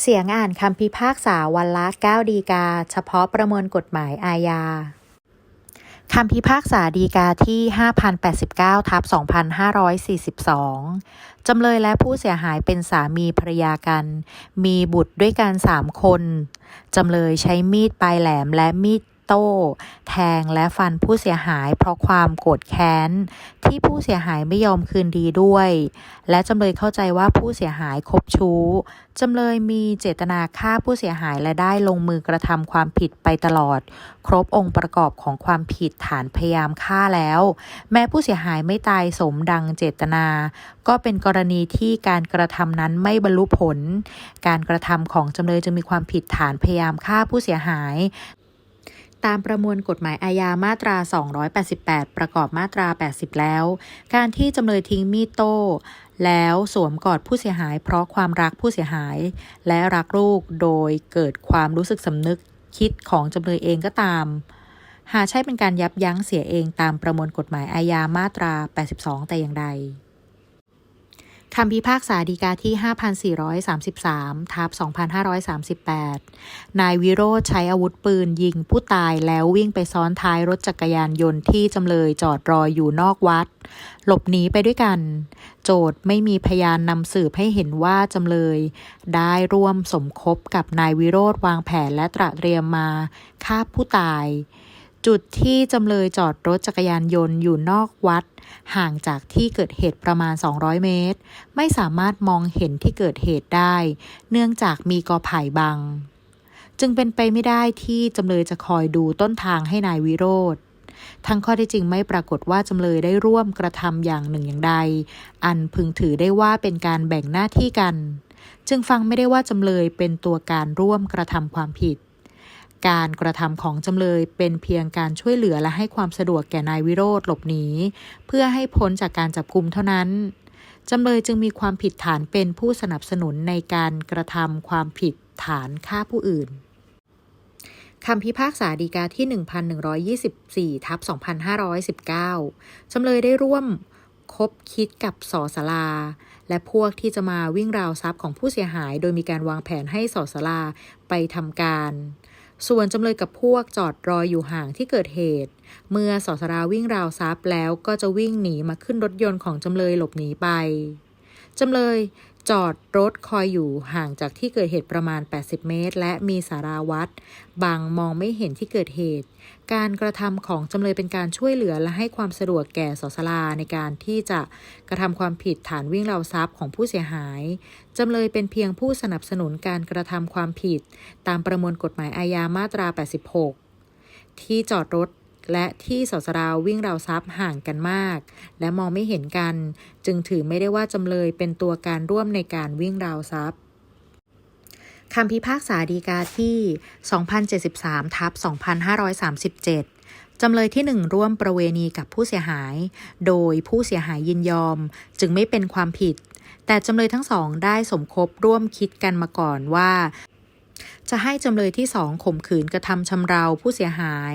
เสียงอ่านคำพิพากษาวันละ 9 ดีกา เฉพาะประมวลกฎหมายอาญาคำพิพากษาดีกาที่ 5,089ทับ2542 จำเลยและผู้เสียหายเป็นสามีภรรยากัน มีบุตรด้วยกัน 3 คน จำเลยใช้มีดปลายแหลมและมีด โต้ แทงและฟันผู้เสียหายเพราะความโกรธแค้น ที่ผู้เสียหายไม่ยอมคืนดีด้วย และจำเลยเข้าใจว่าผู้เสียหายคบชู้จำเลยมีเจตนาฆ่าผู้เสียหายและได้ลงมือกระทำความผิดไปตลอด ครบองค์ประกอบของความผิดฐานพยายามฆ่าแล้ว แม้ผู้เสียหายไม่ตายสมดังเจตนา ก็เป็นกรณีที่การกระทำนั้นไม่บรรลุผล การกระทำของจำเลยจึงมีความผิดฐานพยายามฆ่าผู้เสียหาย ตามประมวลกฎหมายอาญามาตรา 288 ประกอบมาตรา 80 แล้ว การที่จำเลยทิ้งมีดโต้ แล้วสวมกอดผู้เสียหาย เพราะความรักผู้เสียหาย และรักลูกโดยเกิดความรู้สึกสำนึกคิดของจำเลยเองก็ตาม หาใช่เป็นการยับยั้งเสียเองตามประมวลกฎหมายอาญามาตรา 82 แต่อย่างใด คำพิพากษาฎีกาที่ 5,433 ทับ 2538 นายวิโรธใช้อาวุธปืนยิงผู้ตายแล้ววิ่งไปซ้อนท้ายรถจักรยานยนต์ที่จำเลยจอดรออยู่นอกวัด หลบหนีไปด้วยกัน โจทย์ไม่มีพยานนำสืบให้เห็นว่าจำเลย ได้ร่วมสมคบกับนายวิโรธวางแผนและตระเตรียมมาฆ่าผู้ตาย จุดที่จำเลยจอดรถจักรยานยนต์อยู่นอกวัด ห่างจากที่เกิดเหตุประมาณ 200 เมตร ไม่สามารถมองเห็นที่เกิดเหตุได้ เนื่องจากมีกอไผ่บัง จึงเป็นไปไม่ได้ที่จำเลยจะคอยดูต้นทางให้นายวิโรธทั้งข้อที่จริงไม่ปรากฏว่าจำเลยได้ร่วมกระทำอย่างหนึ่งอย่างใด อันพึงถือได้ว่าเป็นการแบ่งหน้าที่กัน จึงฟังไม่ได้ว่าจำเลยเป็นตัวการร่วมกระทำความผิด การกระทำของจำเลยเป็นเพียงการช่วยเหลือและให้ความสะดวกแก่นายวิโรธหลบหนีเพื่อให้พ้นจากการจับกุมเท่านั้นจำเลยจึงมีความผิดฐานเป็นผู้สนับสนุนในการกระทำความผิดฐานฆ่าผู้อื่นคำพิพากษาฎีกาที่ 1124 ทับ 2519 จำเลยได้ร่วมคบคิดกับสอสลา และพวกที่จะมาวิ่งราวทรัพย์ของผู้เสียหาย โดยมีการวางแผนให้สอสลาไปทำการ ส่วนจำเลยกับพวกจอดรออยู่ห่างที่เกิดเหตุ เมื่อสอสราวิ่งราวทรัพย์แล้วก็จะวิ่งหนีมาขึ้นรถยนต์ของจำเลยหลบหนีไป จำเลย จอดรถคอยอยู่ห่างจากที่เกิดเหตุประมาณ 80 เมตร และมีสาราวัดบังมองไม่เห็นที่เกิดเหตุ การกระทำของจำเลยเป็นการช่วยเหลือและให้ความสะดวกแก่สสลาในการที่จะกระทำความผิดฐานวิ่งราวทรัพย์ของผู้เสียหายจำเลยเป็นเพียงผู้สนับสนุนการกระทำความผิด ตามประมวลกฎหมายอาญามาตรา 86 ที่จอดรถ และที่สสราวิ่งราวทรัพย์ห่างกันมาก และมองไม่เห็นกัน จึงถือไม่ได้ว่าจำเลยเป็นตัวการร่วมในการวิ่งราวทรัพย์คำพิพากษาฎีกาที่ 2073 ทับ 2537จำเลยที่1ร่วมประเวณีกับผู้เสียหาย โดยผู้เสียหายยินยอม จึงไม่เป็นความผิด แต่จำเลยทั้งสองได้สมคบร่วมคิดกันมาก่อนว่า จะให้จำเลยที่สองข่มขืนกระทำชำเราผู้เสียหาย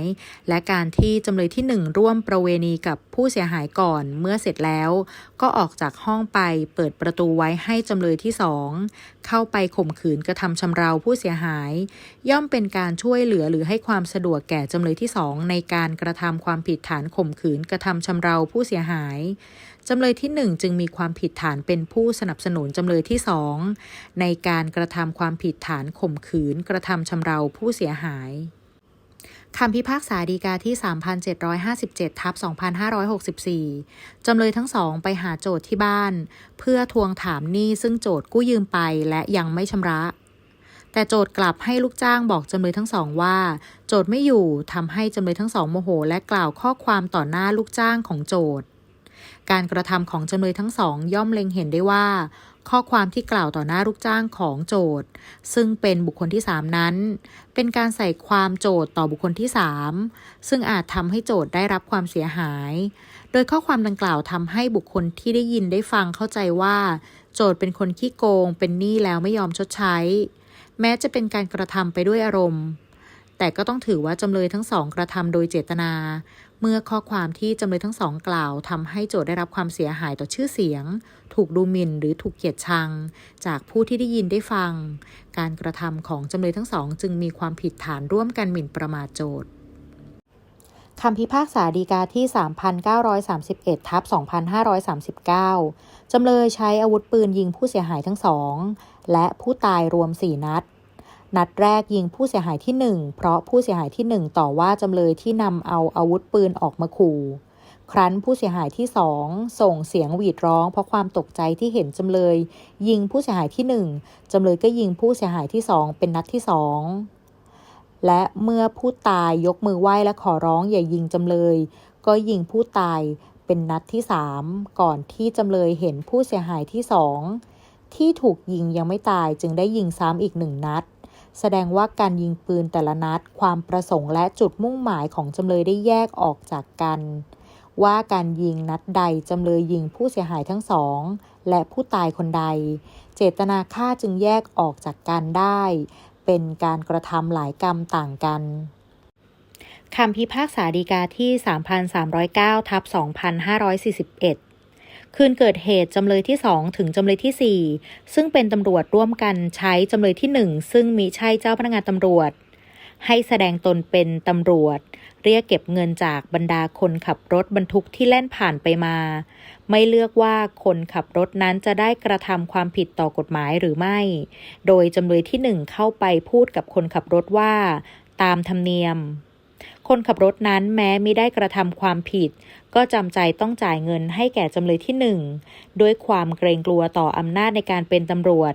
และการที่จำเลยที่หนึ่งร่วมประเวณีกับผู้เสียหายก่อนเมื่อเสร็จแล้ว ก็ออกจากห้องไปเปิดประตูไว้ให้จำเลยที่สองเข้าไปข่มขืนกระทำชำเราผู้เสียหาย ย่อมเป็นการช่วยเหลือหรือให้ความสะดวกแก่จำเลยที่สองในการกระทำความผิดฐานข่มขืนกระทำชำเราผู้เสียหายจำเลยที่ 1 จึงมีความผิดฐานเป็นผู้สนับสนุนจำเลยที่ 2 ในการกระทำความผิดฐานข่มขืนกระทำชำเราผู้เสียหายคำพิพากษาฎีกาที่ 3,757 ทับ 2564 จำเลยทั้งสองไปหาโจทย์ที่บ้าน เพื่อทวงถามหนี้ซึ่งโจทย์กู้ยืมไปและยังไม่ชำระ แต่โจทย์กลับให้ลูกจ้างบอกจำเลยทั้งสองว่า โจทย์ไม่อยู่ทำให้จำเลยทั้งสองโมโห และกล่าวข้อความต่อหน้าลูกจ้างของโจทย์ การกระทำของจำเลยทั้งสองย่อมเล็งเห็นได้ว่า ข้อความที่กล่าวต่อหน้าลูกจ้างของโจทย์ ซึ่งเป็นบุคคลที่ 3 นั้น เป็นการใส่ความโจทย์ต่อบุคคลที่ 3 ซึ่งอาจทำให้โจทย์ได้รับความเสียหาย โดยข้อความดังกล่าวทำให้บุคคลที่ได้ยินได้ฟังเข้าใจว่า โจทย์เป็นคนขี้โกง เป็นหนี้แล้วไม่ยอมชดใช้ แม้จะเป็นการกระทำไปด้วยอารมณ์ แต่ก็ต้องถือว่าจำเลยทั้งสองกระทำโดยเจตนา เมื่อข้อความที่จำเลยทั้งสองกล่าวทำให้โจทย์ได้รับความเสียหายต่อชื่อเสียง ถูกดูหมิ่นหรือถูกเกลียดชัง จากผู้ที่ได้ยินได้ฟัง การกระทำของจำเลยทั้งสอง จึงมีความผิดฐานร่วมกันหมิ่นประมาทโจทย์คำพิพากษาฎีกาที่ 3,931 ทับ 2,539 จำเลยใช้อาวุธปืนยิงผู้เสียหายทั้งสอง และผู้ตายรวม 4 นัด นัดแรกยิงผู้เสียหายที่ 1 เพราะผู้เสียหายที่ 1 ต่อว่าจำเลยที่นำเอาอาวุธปืนออกมาขู่ ครั้นผู้เสียหายที่2ส่งเสียงหวีดร้องเพราะความตกใจที่เห็นจำเลย ยิงผู้เสียหายที่ 1จำเลยก็ยิงผู้เสียหายที่2เป็นนัดที่2และเมื่อผู้ตายยกมือไหว้และขอร้องอย่ายิงจำเลย ก็ยิงผู้ตายเป็นนัดที่สามก่อนที่จำเลยเห็นผู้เสียหายที่สองที่ถูกยิงยังไม่ตายจึงได้ยิงซ้ำอีกหนึ่งนัด แสดงว่าการยิงปืนแต่ละนัด ความประสงค์และจุดมุ่งหมายของจำเลยได้แยกออกจากกัน ว่าการยิงนัดใดจำเลยยิงผู้เสียหายทั้งสอง และผู้ตายคนใด เจตนาฆ่าจึงแยกออกจากกันได้ เป็นการกระทำหลายกรรมต่างกันคำพิพากษาฎีกาที่ 3,309ทับ2,541 คืนเกิดเหตุจำเลยที่ 2 ถึงจำเลยที่ 4 ซึ่งเป็นตำรวจร่วมกันใช้จำเลยที่ 1 ซึ่งมิใช่เจ้าพนักงานตำรวจ ให้แสดงตนเป็นตำรวจ เรียกเก็บเงินจากบรรดาคนขับรถบรรทุกที่แล่นผ่านไปมา ไม่เลือกว่าคนขับรถนั้นจะได้กระทำความผิดต่อกฎหมายหรือไม่ โดยจำเลยที่หนึ่งเข้าไปพูดกับคนขับรถว่า ตามธรรมเนียม คนขับรถนั้นแม้ไม่ได้กระทำความผิด ก็จำใจต้องจ่ายเงินให้แก่จำเลยที่หนึ่งด้วยความเกรงกลัวต่ออำนาจในการเป็นตำรวจ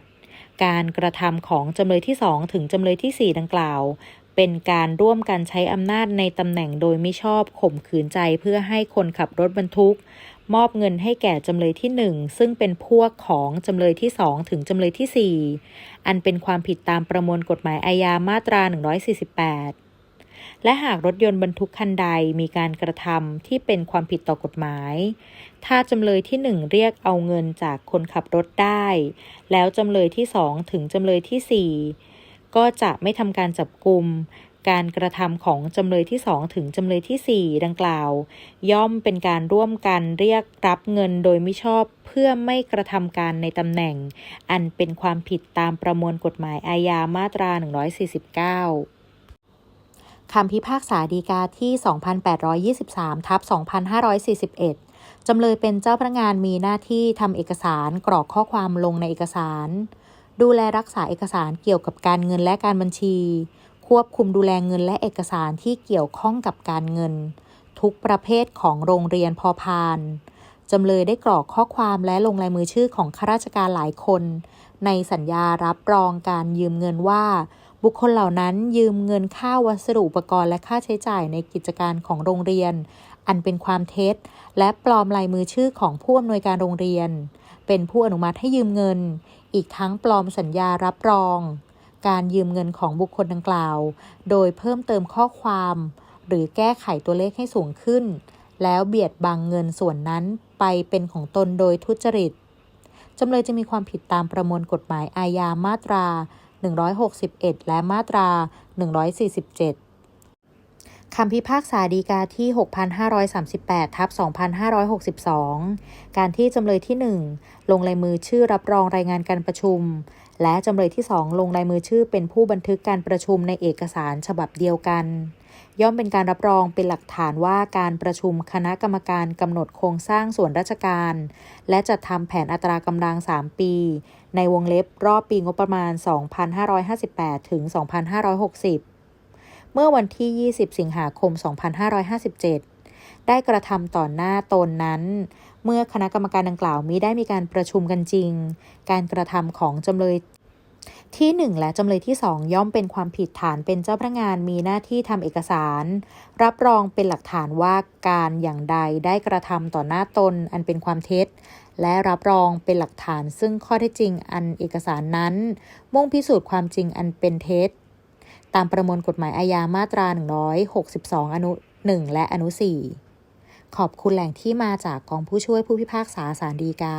การกระทำของจำเลยที่สองถึงจำเลยที่สี่ดังกล่าว เป็นการร่วมกันใช้อำนาจในตำแหน่งโดยไม่ชอบข่มขืนใจเพื่อให้คนขับรถบรรทุก มอบเงินให้แก่จำเลยที่หนึ่งซึ่งเป็นพวกของจำเลยที่สองถึงจำเลยที่สี่อันเป็นความผิดตามประมวลกฎหมายอาญามาตรา 148 และหากรถยนต์บรรทุกคันใดมีการกระทำที่เป็นความผิดต่อกฎหมาย ถ้าจำเลยที่หนึ่งเรียกเอาเงินจากคนขับรถได้ แล้วจำเลยที่สองถึงจำเลยที่สี่ก็จะไม่ทำการจับกลุ่มการกระทำของจำเลยที่สองถึงจำเลยที่สี่ดังกล่าว ย่อมเป็นการร่วมกันเรียกรับเงินโดยไม่ชอบเพื่อไม่กระทำการในตำแหน่ง อันเป็นความผิดตามประมวลกฎหมายอาญามาตรา 149 คำพิพากษาฎีกาที่ 2,823 ทับ 2,541 จำเลยเป็นเจ้าพนักงานมีหน้าที่ทำเอกสารกรอกข้อความลงในเอกสาร ดูแลรักษาเอกสารเกี่ยวกับการเงินและการบัญชี ควบคุมดูแลเงินและเอกสารที่เกี่ยวข้องกับการเงิน ทุกประเภทของโรงเรียนพอพานจำเลยได้กรอกข้อความและลงลายมือชื่อของข้าราชการหลายคน ในสัญญารับรองการยืมเงินว่า บุคคลเหล่านั้นยืมเงินค่าวัสดุอุปกรณ์และค่าใช้จ่ายในกิจการของโรงเรียน อันเป็นความเท็จ และปลอมลายมือชื่อของผู้อำนวยการโรงเรียน เป็นผู้อนุมัติให้ยืมเงิน อีกทั้งปลอมสัญญารับรอง การยืมเงินของบุคคลดังกล่าว โดยเพิ่มเติมข้อความ หรือแก้ไขตัวเลขให้สูงขึ้น แล้วเบียดบังเงินส่วนนั้นไปเป็นของตนโดยทุจริตจำเลยจะมีความผิดตามประมวลกฎหมายอาญามาตรา 161 และมาตรา 147คำพิพากษาดีกาที่ 6,538 ทับ 2,562 การที่จำเลยที่ 1 ลงลายมือชื่อรับรองรายงานการประชุม และจำเลยที่ 2 ลงลายมือชื่อเป็นผู้บันทึกการประชุมในเอกสารฉบับเดียวกัน ย่อมเป็นการรับรองเป็นหลักฐานว่าการประชุมคณะกรรมการกำหนดโครงสร้างส่วนราชการ และจัดทำแผนอัตรากำลัง 3 ปี ในวงเล็บรอบปีงบประมาณ 2558 ถึง 2560 เมื่อวันที่ 20 สิงหาคม 2557 ได้กระทำต่อหน้าตนนั้น เมื่อคณะกรรมการดังกล่าวมิได้มีการประชุมกันจริง การกระทำของจำเลย ที่ 1 และจำเลยที่ 2 ย่อมเป็นความผิดฐานเป็นเจ้าพนักงานมีหน้าที่ทำเอกสาร รับรองเป็นหลักฐานว่าการอย่างใดได้กระทำต่อหน้าตนอันเป็นความเท็จ และรับรองเป็นหลักฐานซึ่งข้อเท็จจริงอันเอกสารนั้น มุ่งพิสูจน์ความจริงอันเป็นเท็จ ตามประมวลกฎหมายอาญามาตรา 162 อนุ 1 และอนุ 4 ขอบคุณแหล่งที่มาจากกองผู้ช่วยผู้พิพากษาศาลฎีกา